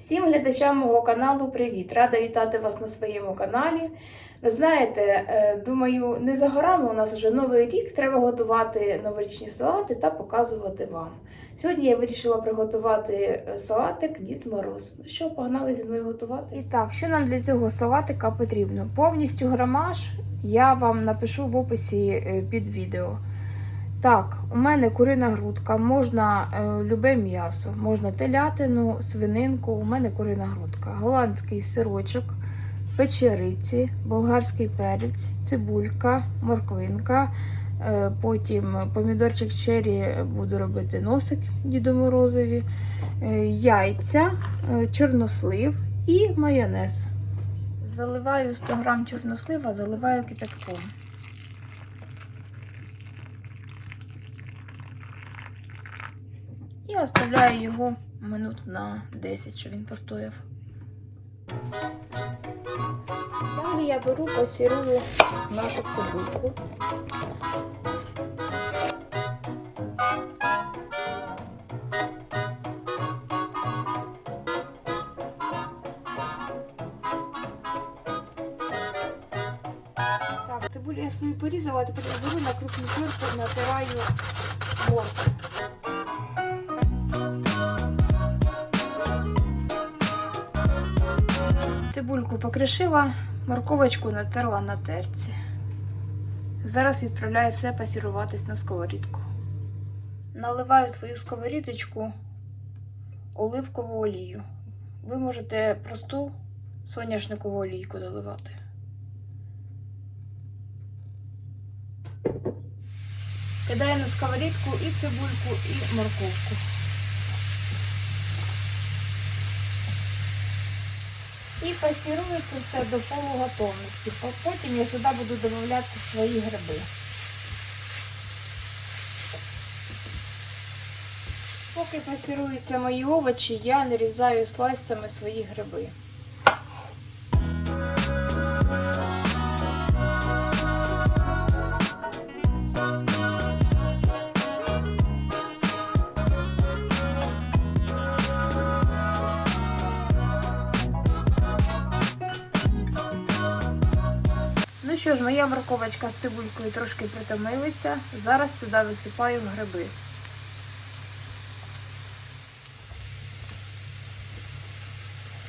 Всім глядачам мого каналу привіт! Рада вітати вас на своєму каналі. Ви знаєте, е, думаю, не за горами у нас вже новий рік. Треба готувати новорічні салати та показувати вам. Сьогодні я вирішила приготувати е, салатик Дід Мороз. Ну що, погнали зі мною готувати? І так, що нам для цього салатика потрібно? Повністю грамаж я вам напишу в описі е, під відео. Так, у мене курина грудка, можна е, любе м'ясо, можна телятину, свининку, у мене курина грудка, голландський сирочок, печериці, болгарський перець, цибулька, морквинка. Е, потім помідорчик черрі буду робити носик Діду Морозові, е, яйця, е, чорнослив і майонез. Заливаю 100 г чорнослива, заливаю кипятком. І оставляю його минут на 10, щоб він постояв. Далі я беру, пасірую нашу цибульку. Так, цибулю я свою порізала, а тепер я беру на крупну терку, натираю моркву. Покришила, морковочку натерла на терці. Зараз відправляю все пасіруватись на сковорідку. Наливаю свою сковорідочку оливкову олію. Ви можете просту соняшникову олійку доливати. Кидаю на сковорідку і цибульку, і морковку. І це все до полуготовності. Потім я сюди буду додавати свої гриби. Поки пасіруються мої овочі, я нарізаю слайсами свої гриби. Моя морковочка з цибулькою трошки притомилися. Зараз сюди висипаю гриби.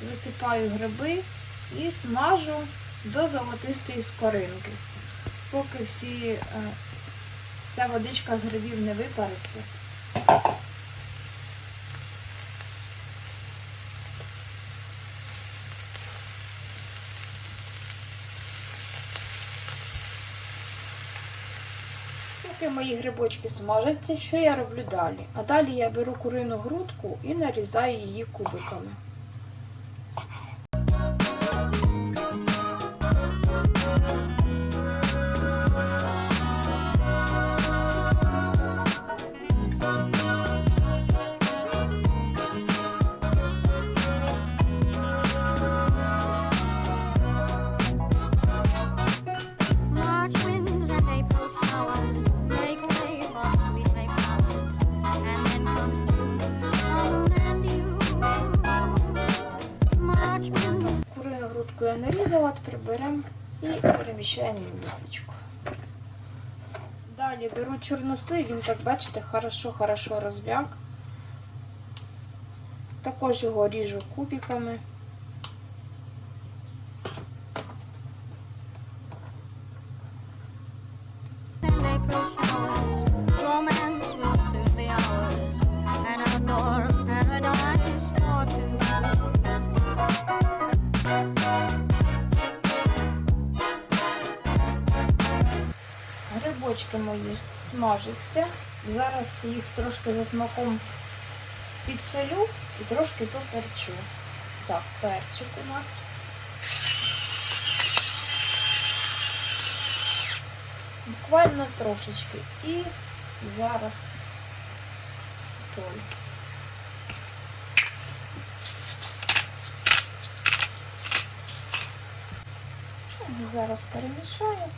Висипаю гриби і смажу до золотистої скоринки. Поки всі, е, вся водичка з грибів не випариться. Мої грибочки смажаться, що я роблю далі? А далі я беру курину грудку і нарізаю її кубиками. Я приберемо і переміщаємо в мисочку. Далі беру чорнослив, він, так бачите, хорошо-хорошо розм'як. Також його ріжу кубиками. Грибочки мої смажаться. Зараз їх трошки за смаком підсолю і трошки поперчу. Так, перчик у нас. Буквально трошечки. І зараз соль. Зараз перемішаю.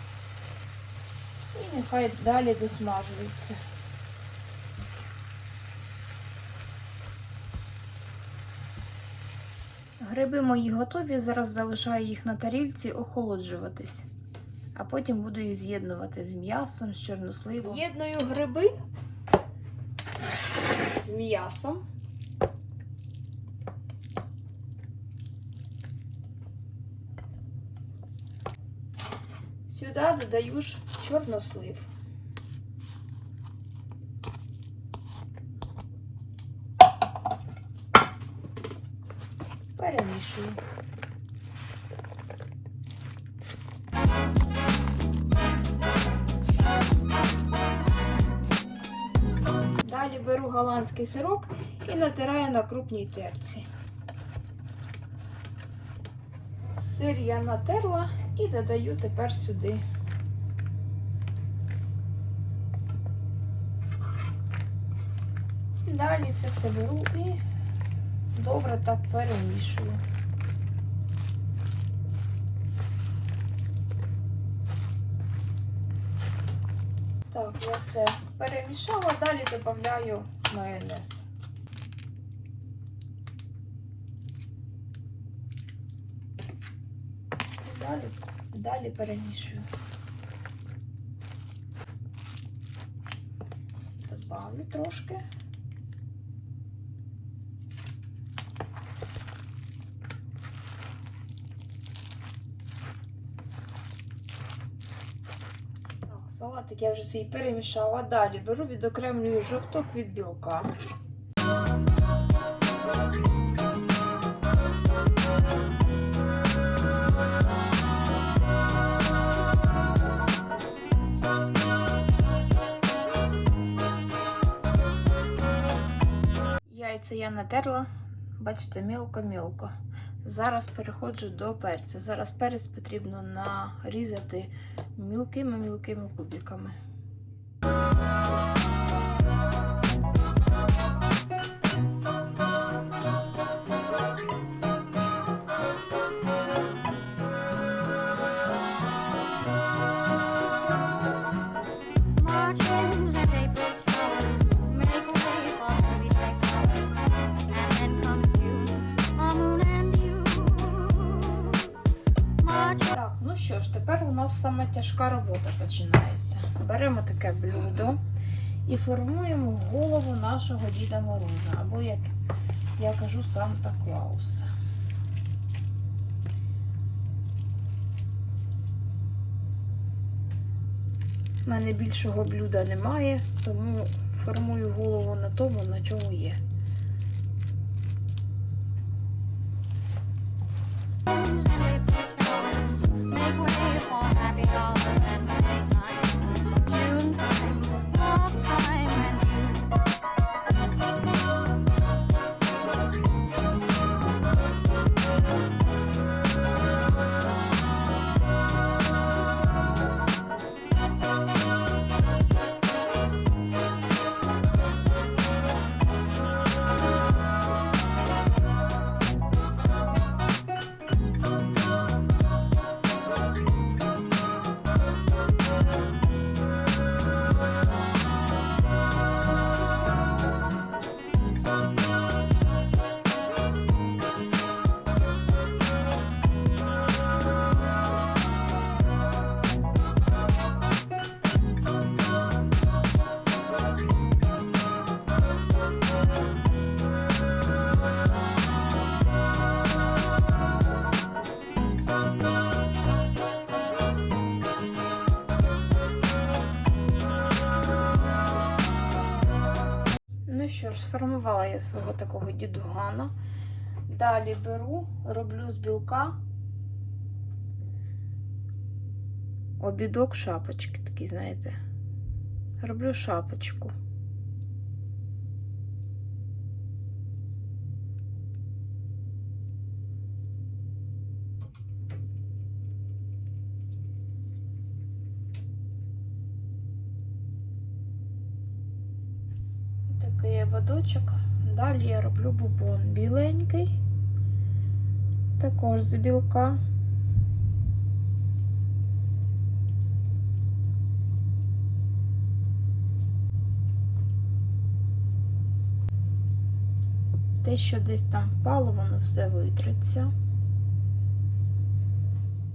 І нехай далі досмажуються. Гриби мої готові, зараз залишаю їх на тарілці охолоджуватись. А потім буду їх з'єднувати з м'ясом, з чорносливом. З'єдную гриби з м'ясом. Сюди додаю ж чорнослив. Перемішую. Далі беру голландський сироп і натираю на крупній терці. Сир я натерла і додаю тепер сюди. Далі це все беру і добре так перемішую. Так, я все перемішала, далі додаю майонез. Далі, далі перемішую. Добавлю трошки. Так, салатик я вже свій перемішала. Далі беру, відокремлюю жовток від білка. Яйця я натерла, бачите, мілко-мілко. Зараз переходжу до перця. Зараз перець потрібно нарізати мілкими-мілкими кубиками. Починається. Беремо таке блюдо і формуємо голову нашого Діда Мороза, або, як я кажу, Санта Клауса. У мене більшого блюда немає, тому формую голову на тому, на чому є. and April що ж, сформувала я свого такого дідугана. Далі беру, роблю з білка обідок шапочки, такий, знаєте. Роблю шапочку. Такий ободочок. Далі я роблю бубон біленький, також з білка. Те, що десь там впало, воно все витреться.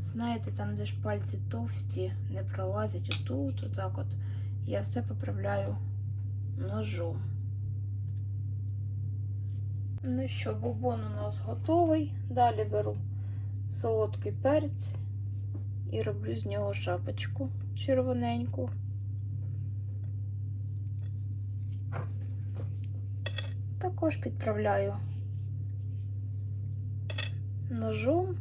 Знаєте, там, де ж пальці товсті, не пролазять отут, отак от. Я все поправляю ножом. Ну що, бубон у нас готовий. Далі беру солодкий перець і роблю з нього шапочку червоненьку. Також підправляю ножом.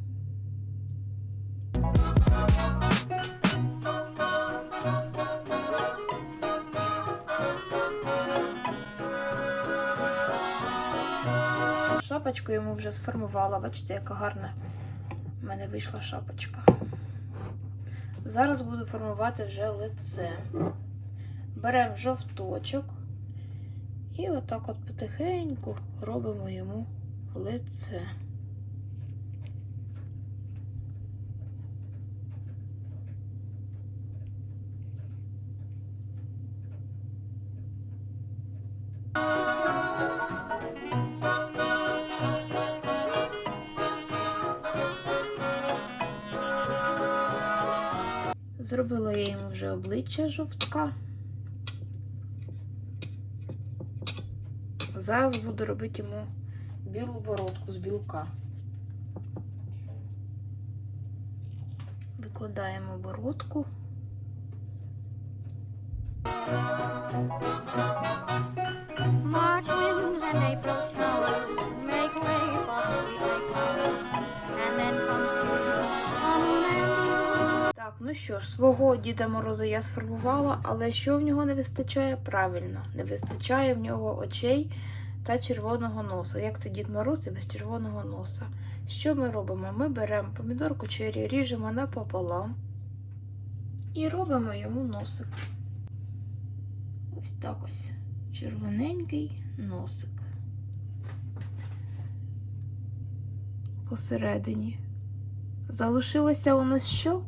Шапочку йому вже сформувала. Бачите, яка гарна в мене вийшла шапочка. Зараз буду формувати вже лице. Беремо жовточок і отак от потихеньку робимо йому лице. Зробила я йому вже обличчя жовтка. Зараз буду робити йому білу бородку з білка. Викладаємо бородку. March and April ну що ж, свого Діда Мороза я сформувала, але що в нього не вистачає? Правильно, не вистачає в нього очей та червоного носа. Як це Дід Мороз і без червоного носа? Що ми робимо? Ми беремо помідорку чері, ріжемо напополам і робимо йому носик. Ось так ось. Червоненький носик. Посередині. Залишилося у нас що?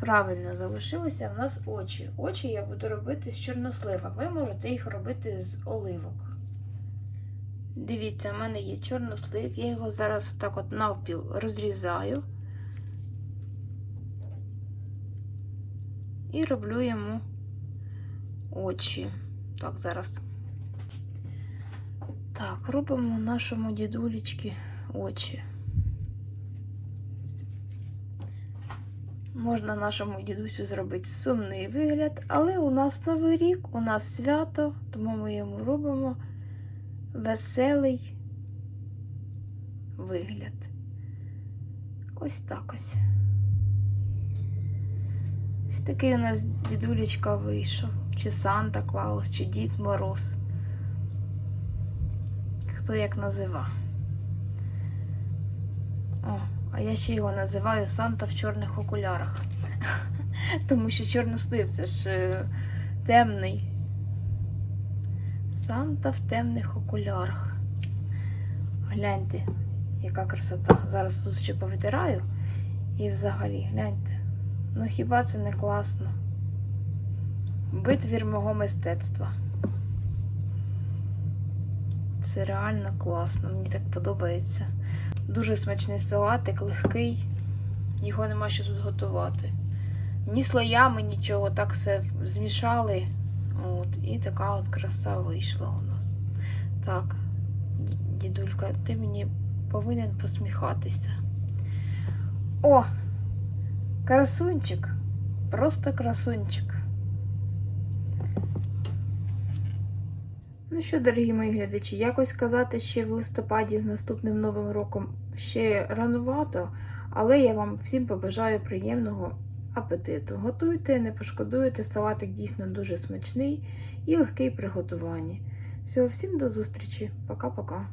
Правильно, залишилися в нас очі. Очі я буду робити з чорнослива. Ви можете їх робити з оливок. Дивіться, в мене є чорнослив, я його зараз так от навпіл розрізаю і роблю йому очі. Так, зараз. Так, робимо нашому дідулечки очі. Можна нашому дідусю зробити сумний вигляд, але у нас новий рік, у нас свято, тому ми йому робимо веселий вигляд. Ось так ось. Ось такий у нас дідулечка вийшов. Чи Санта Клаус, чи Дід Мороз. Хто як назива. О, а я ще його називаю Санта в чорних окулярах. Тому що чорнослив це ж е, темний. Санта в темних окулярах. Гляньте, яка красота. Зараз тут ще повитираю. І взагалі, гляньте. Ну хіба це не класно? Витвір мого мистецтва. Це реально класно, мені так подобається. Дуже смачний салатик, легкий. Його нема що тут готувати. Ні слоями, нічого, так все змішали. От, і така от краса вийшла у нас. Так, дідулька, ти мені повинен посміхатися. О! Красунчик! Просто красунчик. Ну що, дорогі мої глядачі, якось сказати ще в листопаді з наступним новим роком ще ранувато, але я вам всім побажаю приємного апетиту. Готуйте, не пошкодуйте, салатик дійсно дуже смачний і легкий в приготуванні. Всього всім до зустрічі. Пока-пока.